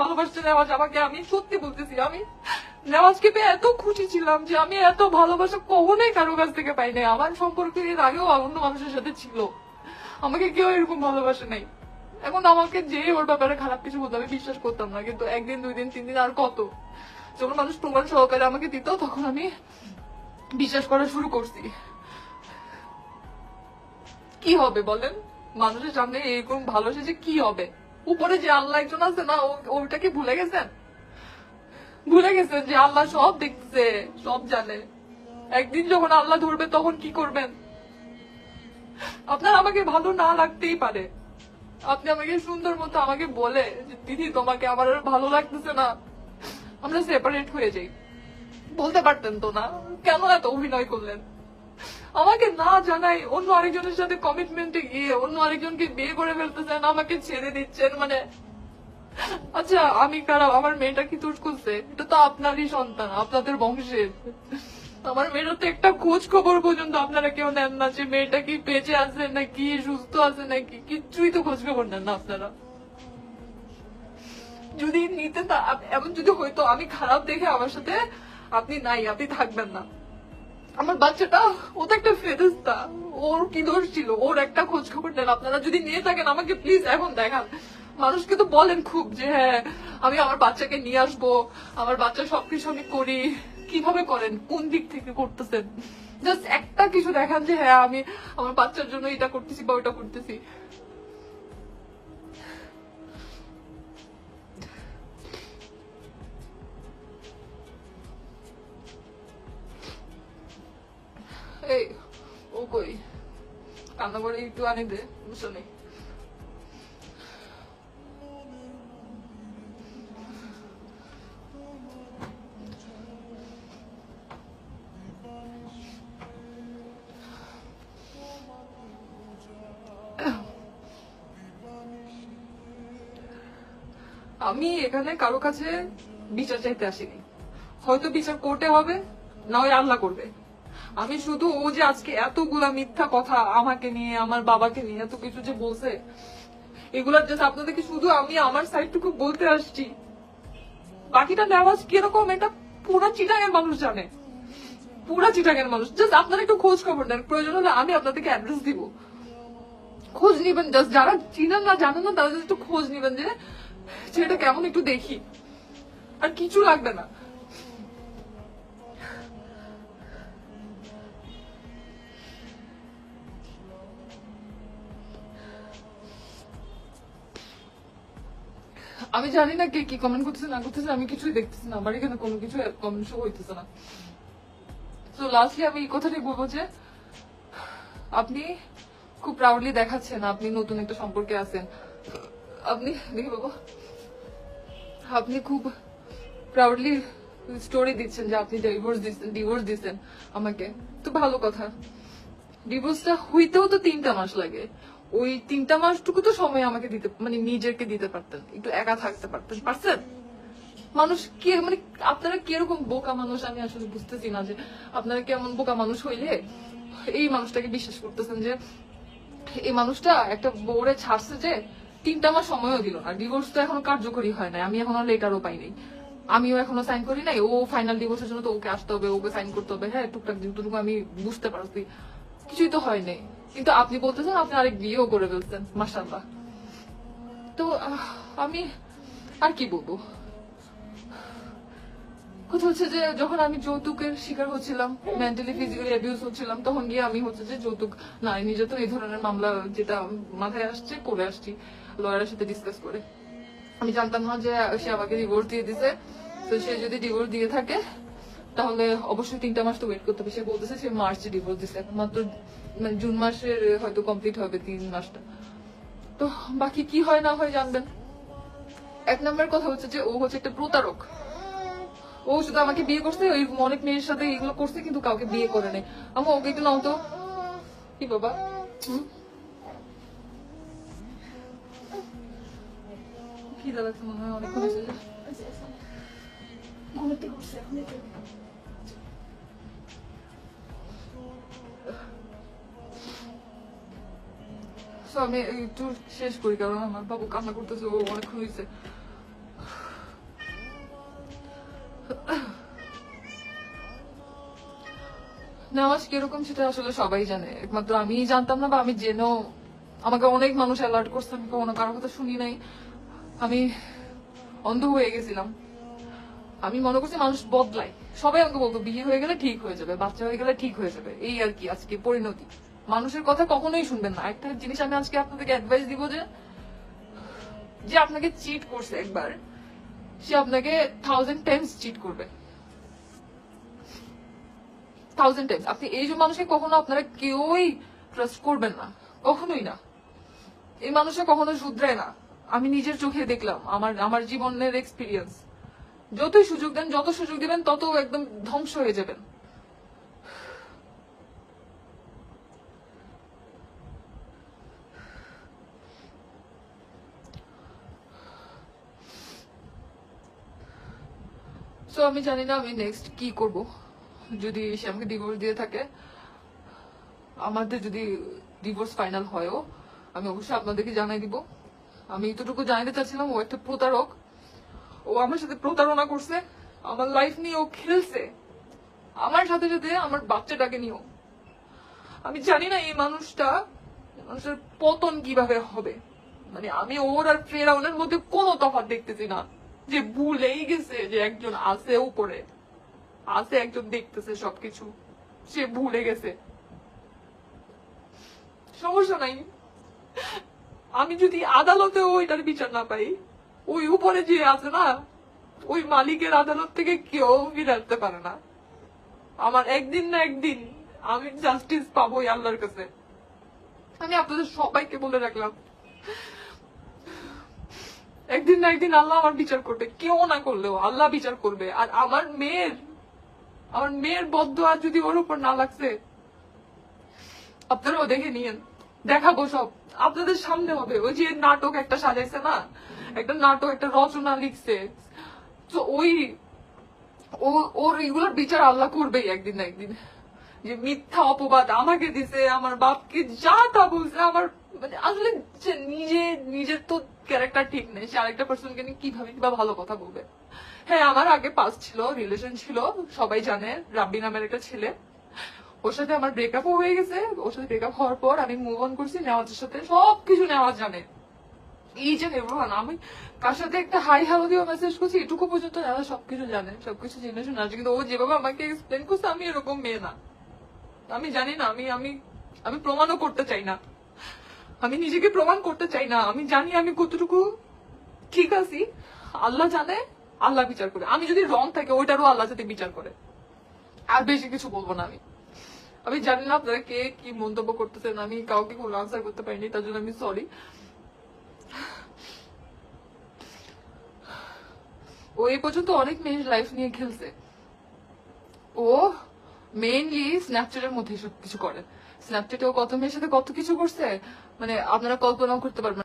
ভালোবাসছে নেওয়াজ আমাকে, আমি সত্যি বলতেছি, আমি নেওয়াজকে পেয়ে এত খুশি ছিলাম যে আমি এত ভালোবাসা কখনোই কারও কাছ থেকে পাই নাই। আমার সম্পর্ক এর আগেও অন্য মানুষের সাথে ছিল। আমাকে কেউ এরকম ভালোবাসে নাই। এখন আমাকে যে ওর ব্যাপারে খারাপ কিছু বলতো আমি বিশ্বাস করতাম না, কিন্তু একদিন, দুই দিন, তিন দিন আর কত? যখন মানুষ প্রমাণ সহকারে আমাকে দিত, তখন আমি বিশ্বাস করা শুরু করছি। কি হবে বলেন? মানুষের সামনে এরকম ভালোবাসে যে কি হবে? উপরে যে আল্লাহ একজন আছে না, ও- ওটা কি ভুলে গেছেন? ভুলে গেছেন যে আল্লাহ সব দেখছে সব জানে। একদিন যখন আল্লাহ ধরবে, তখন কি করবেন? আপনার আমাকে ভালো না লাগতেই পারে। আপনি আমাকে সুন্দর মতো আমাকে বলে যে, দিদি, তোমাকে আমার আর ভালো লাগতেছে না। আমরা সেপারেট হয়ে যাই। বলতে পারতেন তো না, কেন এত অভিনয় করলেন? আমাকে না জানাই, অন্য আরেকজনের সাথে কমিটমেন্টে গিয়ে অন্য আরেকজনকে বিয়ে করে ফেলতেছেন, আমাকে ছেড়ে দিচ্ছেন মানে আচ্ছা আমি খারাপ আমার মেয়েটা কি তুষ করছে এটা তো আপনারই সন্তান, আপনাদের বংশের। আমার মেয়েটা তো একটা খোঁজ খবর পর্যন্ত আপনারা কেউ নেন না, যে মেয়েটা কি বেঁচে আছে নাকি, সুস্থ আছে নাকি, কিচ্ছুই তো খোঁজ খবর নেন না আপনারা। যদি নিতে এমন যদি হয়তো আমি খারাপ দেখে আমার সাথে আপনি নাই, আপনি থাকবেন না। আমার বাচ্চাটা ও তো একটা ফেরস্তা ওর কি দোষ ছিল? ওর একটা খোঁজ খবর নেন। আপনারা যদি নিয়ে থাকেন, আমাকে প্লিজ এখন দেখান। মানুষকে তো বলেন খুব যে হ্যাঁ আমি আমার বাচ্চাকে নিয়ে আসব। আমার বাচ্চা সবকিছু আমি করি। কীভাবে করেন? কোন দিক থেকে করতেছেন? জাস্ট একটা কিছু দেখান যে হ্যাঁ আমি আমার বাচ্চার জন্য এটা করতেছি বা ওটা করতেছি। এই, ও কই? করে একটু বুঝছ নেই আমি এখানে কারও কাছে বিচার চাইতে আসিনি। হয়তো বিচার কোর্টে হবে, না হয় আল্লাহ করবে। আমি শুধু ও যে আজকে এতগুলা মিথ্যা কথা আমাকে নিয়ে, আমার বাবাকে নিয়ে এত কিছু যে বলছে এগুলার জাস্ট আপনাদেরকে শুধু আমি আমার সাইডটুকু বলতে আসছি। বাকিটা নেওয়াজ কীরকম, এটা পুরা চিটাঙের মানুষ জানে। পুরা চিটাঙের মানুষ। জাস্ট আপনারা একটু খোঁজ খবর দেন প্রয়োজন হলে আমি আপনাদেরকে অ্যাড্রেস দিব। খোঁজ নিবেন। জাস্ট যারা চিনেন না জানেন না, তারা একটু খোঁজ নিবেন যে ছেলেটা কেমন একটু দেখি। আর কিছু লাগবে না। আমি জানি না কে কি কমেন্ট করতেছে, না করতেছে, আমি কিছুই দেখতেছি না। আমার এখানে কোনো কিছু কমেন্ট শো হইতেছে না। তো লাস্টলি আমি এই কথাটাই বলব যে, আপনি খুব প্রাউডলি দেখাচ্ছেন, আপনি নতুন একটা সম্পর্কে আছেন। আপনি, দেখি বাবা, আপনি খুব প্রাউডলি স্টোরি দিচ্ছেন যে আপনি ডিভোর্স দিচ্ছেন ডিভোর্স দিচ্ছেন আমাকে। তো ভালো কথা। ডিভোর্সটা হইতেও তো তিনটা মাস লাগে। ওই তিনটা মাসটুকু তো সময় আমাকে দিতে মানে নিজেকে দিতে পারতেন। একটু একা থাকতে পারতেন। পারছেন? মানুষ কে মানে আপনারা কীরকম বোকা মানুষ আমি আসলে বুঝতেছি না যে আপনারা কেমন বোকা মানুষ হইলে এই মানুষটাকে বিশ্বাস করতেছেন যে এই মানুষটা একটা বোর্ডে ছাড়ছে যে তিনটা মাস সময়ও দিল না। ডিভোর্স তো এখনও কার্যকরী হয় নাই। আমি এখনও লেটারও পাই নাই। আমিও এখনও সাইন করি নাই। ও ফাইনাল ডিভোর্সের জন্য তো ওকে আসতে হবে, ওকে সাইন করতে হবে। হ্যাঁ টুকটাক যেটুকু আমি বুঝতে পারছি, কিছুই তো হয় নাই। কিন্তু আপনি বলতেছেন, আপনি আরেক বিয়েও করে ফেলছেন মাসাল্লাহ তো আমি আর কি বলব? কথা হচ্ছে যে, যখন আমি যৌতুকের শিকার হচ্ছিলাম মেন্টালি ফিজিক্যালি অ্যাবিউজ হচ্ছিলাম, তখন গিয়ে আমি হচ্ছে যে যৌতুক নারী নির্যাতন, এই ধরনের মামলা যেটা মাথায় আসছে, করে আসছি লয়ারের সাথে ডিসকাস করে। আমি জানতাম না যে সে আমাকে ডিভোর্স দিয়ে দিছে, তো সে যদি ডিভোর্স দিয়ে থাকে তাহলে অবশ্যই তিনটা মাস তো ওয়েট করতে হবে। সে বলতেছে সে মার্চে ডিভোর্স দিছে এখন মাত্র মানে জুন মাসের হয়তো কমপ্লিট হবে তিন মাসটা। তো বাকি কি হয় না হয় জানবেন। এক নম্বর কথা হচ্ছে যে ও হচ্ছে একটা প্রতারক। ও শুধু আমাকে বিয়ে করছে, ওই অনেক মেয়ের সাথে এগুলো করছে, কিন্তু কাউকে বিয়ে করে নেই। আমি, ওকে একটু নাও তো। কি বাবা? কি দাদা মনে হয় অনেক আমি একটু শেষ করি, কারণ আমার বাবু কান্না করতেছে, ও অনেক হয়েছে নামাজ কীরকম সেটা আসলে সবাই জানে। একমাত্র আমি জানতাম না বা আমি জেনেও আমাকে অনেক মানুষ অ্যালার্ট করছে, আমি কোনো কারও কথা শুনি নাই। আমি অন্ধ হয়ে গেছিলাম। আমি মনে করছি মানুষ বদলায়। সবাই আমাকে বলতো, বিয়ে হয়ে গেলে ঠিক হয়ে যাবে, বাচ্চা হয়ে গেলে ঠিক হয়ে যাবে। এই আর কি আজকে পরিণতি। মানুষের কথা কখনোই শুনবেন না। একটা জিনিস আমি আজকে আপনাদেরকে অ্যাডভাইস দিব যে যে আপনাকে চিট করছে একবার, সে আপনাকে থাউজেন্ড টাইমস চিট করবে। থাউজেন্ড টাইমস আপনি এই যে মানুষকে কখনো আপনারা কেউই ট্রাস্ট করবেন না। কখনোই না। এই মানুষটা কখনো শুধরায় না। আমি নিজের চোখে দেখলাম, আমার আমার জীবনের এক্সপিরিয়েন্স যতই সুযোগ দেন, যত সুযোগ দিবেন তত একদম ধ্বংস হয়ে যাবেন। সো আমি জানি না আমি নেক্সট কি করব। যদি সে আমাকে ডিভোর্স দিয়ে থাকে, আমাদের যদি ডিভোর্স ফাইনাল হয়ও, আমি অবশ্যই আপনাদেরকে জানাই দিব। আমি এতটুকু জানাতে চাচ্ছিলাম, ও একটা প্রতারক। ও আমার সাথে প্রতারণা করছে, আমার লাইফ নিয়ে ও খেলছে। আমার সাথে সাথে আমার বাচ্চাটাকে নিয়েও। আমি জানি না এই মানুষটা মানুষের পতন কীভাবে হবে। মানে আমি ওর আর ফেরাউনের মধ্যে কোনো তফাৎ দেখতেছি না। যে ভুলেই গেছে যে একজন আছে উপরে। আছে একজন দেখতেছে সবকিছু। সে ভুলে গেছে। সমস্যা নাই। আমি যদি আদালতে ওইটার বিচার না পাই ওই উপরে যে আছে না, ওই মালিকের আদালত থেকে কেউ ফিরাতে পারে না। আমার একদিন না একদিন আমি জাস্টিস পাবোই আল্লাহর কাছে। আমি আপনাদের সবাইকে বলে রাখলাম, একদিন না একদিন আল্লাহ আমার বিচার করবে, কেউ না করলেও আল্লাহ বিচার করবে। আর আমার মেয়ের আমার মেয়ের বদ্ধ আর যদি ওর উপর না লাগছে, আপনারাও দেখে নিয়েন, দেখাবো সব। আপনাদের সামনে হবে, ওই যে নাটক একটা সাজাইছে না একটা নাটক, একটা রচনা লিখছে। তো ওই ওর এগুলোর বিচার আল্লাহ করবেই একদিন না একদিন। যে মিথ্যা অপবাদ আমাকে দিছে, আমার বাপকে যা তা বলছে, আমার মানে আসলে নিজে, নিজের তো ক্যারেক্টার ঠিক নেই। সে আরেকটা পার্সনকে নিয়ে কীভাবে বা ভালো কথা বলবে। হ্যাঁ আমার আগে পাস ছিল রিলেশন ছিল, সবাই জানে, রাব্বি নামের একটা ছেলে। ওর সাথে আমার ব্রেকআপও হয়ে গেছে। ওর সাথে ব্রেকআপ হওয়ার পর আমি মুভ অন করছি, নেওয়াজের সাথে সবকিছু নেওয়াজ জানে। এই যে এভরিওয়ান আমি কার সাথে একটা হাই হ্যালো দিয়ে মেসেজ করছি, এটুকু পর্যন্ত যারা সবকিছু জানে, সবকিছু জেনে শুনে আছে, কিন্তু ও যেভাবে আমাকে এক্সপ্লেন করছে, আমি এরকম মেয়ে না। আমি জানি না, আমি আমি আমি প্রমাণও করতে চাই না। আমি নিজেকে প্রমাণ করতে চাই না, আমি জানি আমি কতটুকু ঠিক আছি। আল্লাহ জানে, আল্লাহ বিচার করে। আমি যদি রং থাকে, ওইটারও আল্লাহ যাতে বিচার করে। আর বেশি কিছু বলব না আমি। আমি জানি না আপনারা কে কি মন্তব্য করতেছেন, আমি কাউকে কোনো আনসার করতে পারিনি, তার জন্য আমি সরি ও এই পর্যন্ত অনেক মেয়ের লাইফ নিয়ে খেলছে। ও মেইনলি স্ন্যাপচ্যাটের মধ্যে সব কিছু করে। স্ন্যাপচ্যাটে ও কত মেয়ের সাথে কত কিছু করছে? মানে আপনারা কল্পনাও করতে পারবেন।